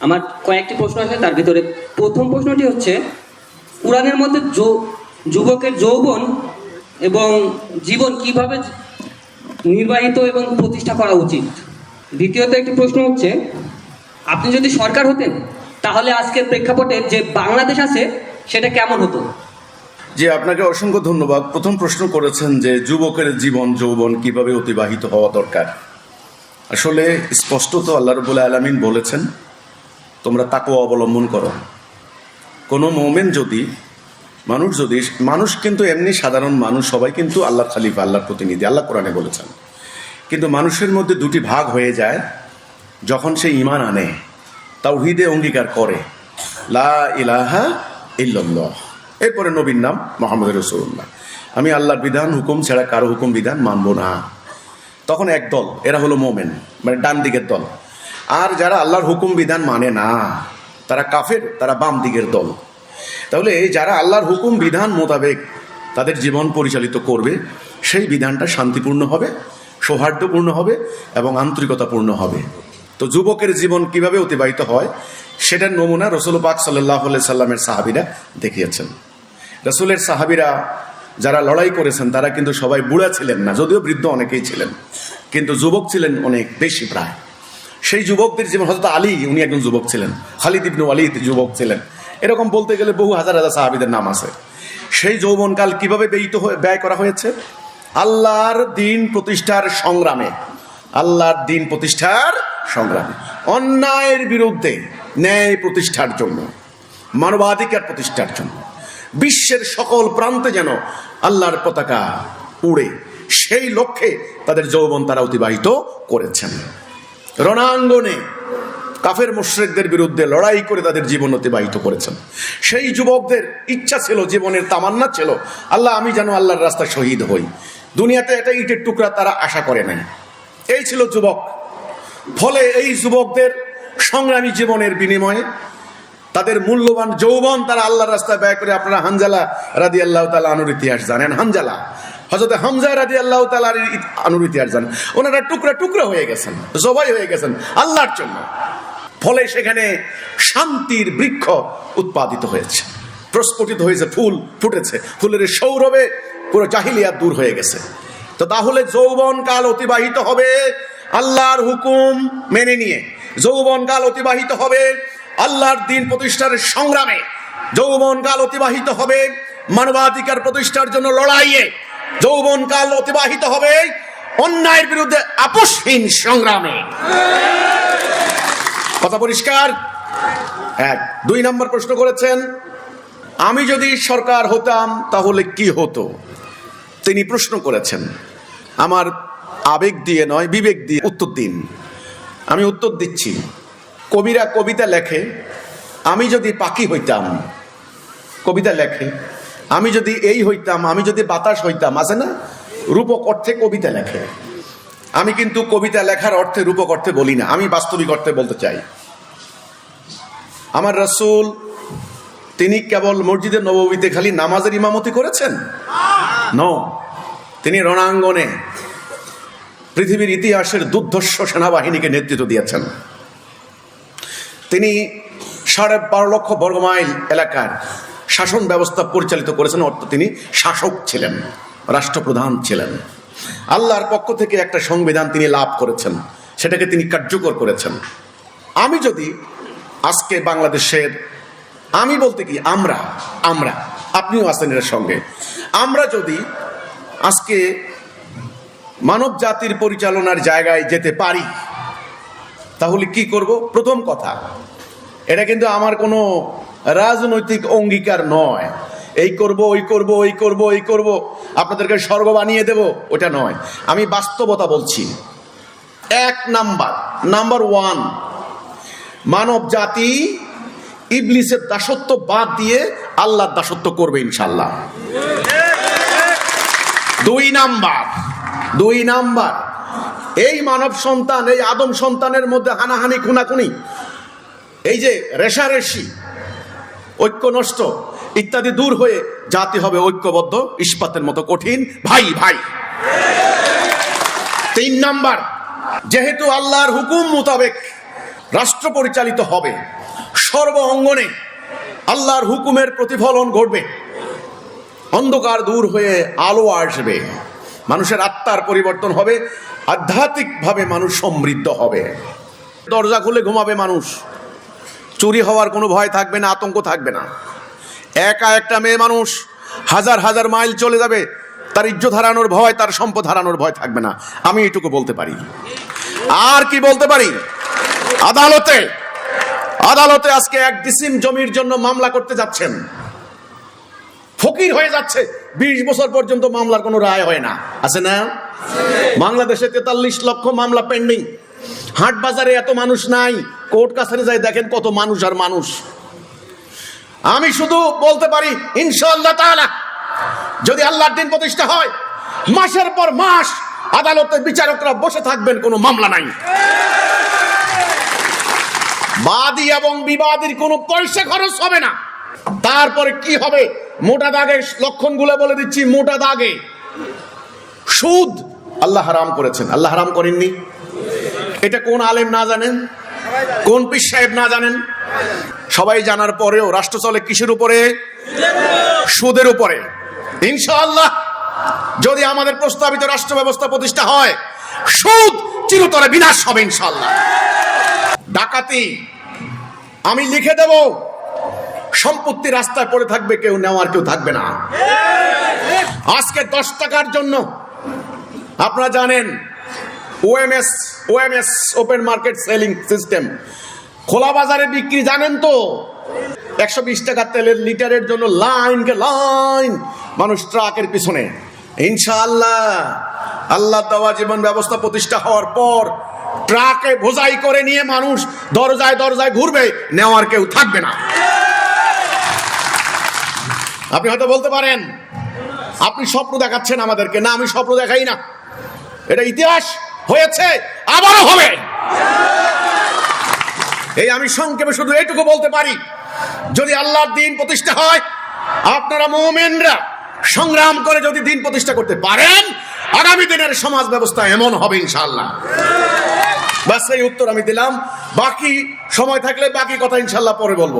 আমার কয়েকটি প্রশ্ন আছে, তার ভিতরে প্রথম প্রশ্নটি হচ্ছে, কোরআনের মধ্যে যুবকের যৌবন এবং জীবন কীভাবে নির্বাহিত এবং প্রতিষ্ঠা করা উচিত? দ্বিতীয়ত একটি প্রশ্ন হচ্ছে, আপনি যদি সরকার হতেন, তাহলে আজকের প্রেক্ষাপটে যে বাংলাদেশ আছে, সেটা কেমন হতো? যে আপনাকে অসংখ্য ধন্যবাদ। প্রথম প্রশ্ন করেছেন যে যুবকের জীবন, যৌবন কীভাবে অতিবাহিত হওয়া দরকার। আসলে স্পষ্টত আল্লাহ রবুল্লা আলমিন বলেছেন তোমরা তাকে অবলম্বন করো। কোনো মোমেন যদি, মানুষ যদি, মানুষ কিন্তু এমনি সাধারণ মানুষ, সবাই কিন্তু আল্লাহ খালিফা, আল্লাহর প্রতিনিধি, আল্লাহ কোরআনে বলেছেন। কিন্তু মানুষের মধ্যে দুটি ভাগ হয়ে যায়, যখন সে ইমান আনে, তাওহিদে অঙ্গীকার করে, লা ইলাহা ইল্লাল্লাহ। এরপরে নবীর নাম মোহাম্মদ রসুল্লাহ আমি আল্লাহর বিধান, হুকুম ছাড়া কারও হুকুম, বিধান মানব না। তখন এক দল, এরা হলো মোমেন মানে ডান দিকের দল। আর যারা আল্লাহর হুকুম বিধান মানে না, তারা কাফের, তারা বাম দিকের দল। তাহলে যারা আল্লাহর হুকুম বিধান মোতাবেক তাদের জীবন পরিচালিত করবে, সেই বিধানটা শান্তিপূর্ণ হবে, সৌহার্দ্যপূর্ণ হবে এবং আন্তরিকতাপূর্ণ হবে। তো যুবকের জীবন কীভাবে অতিবাহিত হয়, সেটার নমুনা রসুল পাক সাল্লাহ সাল্লামের সাহাবিরা দেখিয়েছেন। রসুলের সাহাবিরা যারা লড়াই করেছেন, তারা কিন্তু সবাই বুড়া ছিলেন না, যদিও বৃদ্ধ অনেকেই ছিলেন, কিন্তু যুবক ছিলেন অনেক, বেশি প্রায়। সেই যুবকদের জীবন হয়তো আলী, উনি একজন যুবক ছিলেন। খালিদ ইবনু আলিদ যুবক ছিলেন। এরকম বলতে গেলে বহু হাজার হাজার সাহাবিদের নাম আছে। সেই যৌবনকাল কীভাবে ব্যয়িত ব্যয় করা হয়েছে? আল্লাহর দিন প্রতিষ্ঠার সংগ্রামে। আল্লাহর দিন প্রতিষ্ঠার সংগ্রামে। অন্যায়ের বিরুদ্ধে ন্যায় প্রতিষ্ঠার জন্য। মানবাধিকার প্রতিষ্ঠার জন্য। বিশ্বের সকল প্রান্তে যেন আল্লাহর পতাকা উড়ে। সেই লক্ষ্যে তাদের যৌবন তারা অতিবাহিত করেছেন। রণাঙ্গনে কাফের মুশ্রেকদের বিরুদ্ধে লড়াই করে তাদের জীবন অতিবাহিত করেছেন। সেই যুবকদের ইচ্ছা ছিল, জীবনের তামান্না ছিল, আল্লাহ আমি যেন আল্লাহর রাস্তা শহীদ হই। দুনিয়াতে এটা ইটের টুকরা তারা আশা করে নাই। এই ছিল যুবক। ফলে এই যুবকদের সংগ্রামী জীবনের বিনিময়ে তাদের মূল্যবান যৌবন তারা আল্লাহর রাস্তায় ব্যয় করে। আপনারা হানজালা রাদি আল্লাহ তালা আনুর ইতিহাস জানেন। হানজালা। হজরত হামজা রাদি আল্লাহ তালার আনুর ইতিহাস জানেন। ওনারা টুকরা টুকরা হয়ে গেছেন, জবাই হয়ে গেছেন আল্লাহর জন্য। ফলে সেখানে শান্তির বৃক্ষ উৎপাদিত হয়েছে। প্রস্ফুটিত হয়েছে, ফুল ফুটেছে। ফুলের সৌরভে পুরো জাহিলিয়াত দূর হয়ে গেছে। তো তাহলে যৌবন কাল অতিবাহিত হবে আল্লাহর হুকুম মেনে নিয়ে। যৌবন কাল অতিবাহিত হবে আল্লাহর দিন প্রতিষ্ঠার সংগ্রামে যৌবন কাল অতিবাহিত হবে, মানবাধিকার প্রতিষ্ঠার জন্য লড়াইয়ে যৌবন কাল অতিবাহিত হবে, অন্যায়ের বিরুদ্ধে আপসহীন সংগ্রামে। কথা পরিষ্কার? এক। দুই নম্বর প্রশ্ন করেছেন, আমি যদি সরকার হতাম, তাহলে কি হতো? তিনি প্রশ্ন করেছেন, আমার আবেগ দিয়ে নয়, বিবেক দিয়ে উত্তর দিন। আমি উত্তর দিচ্ছি কবিরা কবিতা লেখে, আমি যদি পাখি হইতাম, কবিতা লেখে, আমি যদি এই হইতাম, আমি যদি বাতাস হইতাম, আছে না? রূপক অর্থে কবিতা লেখে। আমি কিন্তু কবিতা লেখার অর্থে, রূপক অর্থে বলি না, আমি বাস্তবিক অর্থে বলতে চাই। আমার রসুল, তিনি কেবল মসজিদের নবমীতে খালি নামাজের ইমামতি করেছেন? ন তিনি রণাঙ্গনে পৃথিবীর ইতিহাসের দুর্ধর্ষ সেনাবাহিনীকে নেতৃত্ব দিয়েছেন। তিনি সাড়ে বারো লক্ষ বর্গমাইল এলাকার শাসন ব্যবস্থা পরিচালিত করেছেন, অর্থাৎ তিনি শাসক ছিলেন, রাষ্ট্রপ্রধান ছিলেন। আল্লাহর পক্ষ থেকে একটা সংবিধান তিনি লাভ করেছেন, সেটাকে তিনি কার্যকর করেছেন। আমি যদি আজকে বাংলাদেশের, আমি বলতে কি, আমরা আমরা, আপনিও আছেন এর সঙ্গে, আমরা যদি আজকে মানব জাতির পরিচালনার জায়গায় যেতে পারি তাহলে কি করব? প্রথম কথা, এটা কিন্তু আমার কোনো রাজনৈতিক অঙ্গীকার নয়। এই করব, ওই করব ওই করব ওই করব, আপনাদেরকে স্বর্গ বানিয়ে দেব, ওটা নয়। আমি বাস্তবতা বলছি। এক নাম্বার নাম্বার ওয়ান, মানব জাতি ইবলিসের দাসত্ব বাদ দিয়ে আল্লাহর দাসত্ব করবে ইনশাল্লাহ দুই নাম্বার দুই নাম্বার এই মানব সন্তান, এই আদম সন্তানের মধ্যে হানাহানি, খুনাখুনি, এই যে রেশারেশি ঐক্য নষ্ট ইত্যাদি দূর হয়ে জাতি হবে ঐক্যবদ্ধ, ইস্পাতের মতো কঠিন। ভাই ভাই। তিন নাম্বার, যেহেতু আল্লাহর হুকুম মোতাবেক রাষ্ট্র পরিচালিত হবে, সর্ব অঙ্গনে আল্লাহর হুকুমের প্রতিফলন ঘটবে। অন্ধকার দূর হয়ে আলো আসবে। মানুষের আত্মার পরিবর্তন হবে, আধ্যাত্মিকভাবে মানুষ সমৃদ্ধ হবে। দরজা খুলে ঘুমাবে মানুষ। চুরি হওয়ার কোনো ভয় থাকবে না, আতঙ্ক থাকবে না। একা একটা মেয়ে মানুষ হাজার হাজার মাইল চলে যাবে, তার ইজ্জত হারানোর ভয়, তার সম্পদ হারানোর ভয় থাকবে না। আমি এটুকু বলতে পারি। আর কি বলতে পারি? আদালতে। আদালতে আজকে এক ডিসিম জমির জন্য মামলা করতে যাচ্ছেন। ফকির হয়ে যাচ্ছে। বিশ বছর পর্যন্ত মামলার কোনো রায় হয় না। আছে না? বাংলাদেশে তেতাল্লিশ লক্ষ মামলা পেন্ডিং হাট বাজারে এত মানুষ নাই। কোর্ট কাছারি যায় দেখেন কত মানুষ আর মানুষ। আমি শুধু বলতে পারি, ইনশাআল্লাহ যদি আল্লাহর দিন প্রতিষ্ঠা হয়, মাসের পর মাস আদালতে বিচারকরা বসে থাকবেন, কোনো মামলা নাই। বাদী এবং বিবাদীর কোনো পয়সা খরচ হবে না। তারপরে কি হবে? মোটা দাগে লক্ষণগুলো বলে দিচ্ছি, মোটা দাগে। সুদ আল্লাহ হারাম করেছেন। আল্লাহ হারাম করেননি? এটা কোন আলেম না জানেন? কোন পীর সাহেব না জানেন? সবাই জানার পরেও রাষ্ট্র চলে কিসের উপরে? সুদের উপরে। ইনশাআল্লাহ, যদি আমাদের প্রস্তাবিত রাষ্ট্র ব্যবস্থা প্রতিষ্ঠা হয়, সুদ চিরতরে বিনাশ হবে ইনশাআল্লাহ। ডাকাতি, আমি লিখে দেব। সম্পত্তি রাস্তায় পড়ে থাকবে, কেউ নেওয়ার কেউ থাকবে না। আজকে দশ টাকার জন্য, আপনারা জানেন OMS OMS open market selling system খোলা বাজারে বিক্রি, জানেন তো? একশো বিশ টাকা তেলের লিটারের জন্য লাইন কে লাইন মানুষ ট্রাকের পিছনে। ইনশাআল্লাহ, আল্লাহ দেওয়া জীবন ব্যবস্থা প্রতিষ্ঠা হওয়ার পর ট্রাকে বোঝাই করে নিয়ে মানুষ দরজায় দরজায় ঘুরবে, নেওয়ার কেউ থাকবে না। আপনি হয়তো বলতে পারেন, আপনি স্বপ্ন দেখাচ্ছেন আমাদেরকে। না, আমি স্বপ্ন দেখাই না। এটা ইতিহাস হয়েছে, আবারও হবে। এই আমি সংক্ষেপে শুধু এইটুকু বলতে পারি, যদি আল্লাহর দিন প্রতিষ্ঠা হয়, আপনারা মোমেনরা সংগ্রাম করে যদি দিন প্রতিষ্ঠা করতে পারেন, আগামী দিনের সমাজ ব্যবস্থা এমন হবে ইনশাল্লাহ বাস এই উত্তর আমি দিলাম। বাকি সময় থাকলে বাকি কথা ইনশাল্লাহ পরে বলব।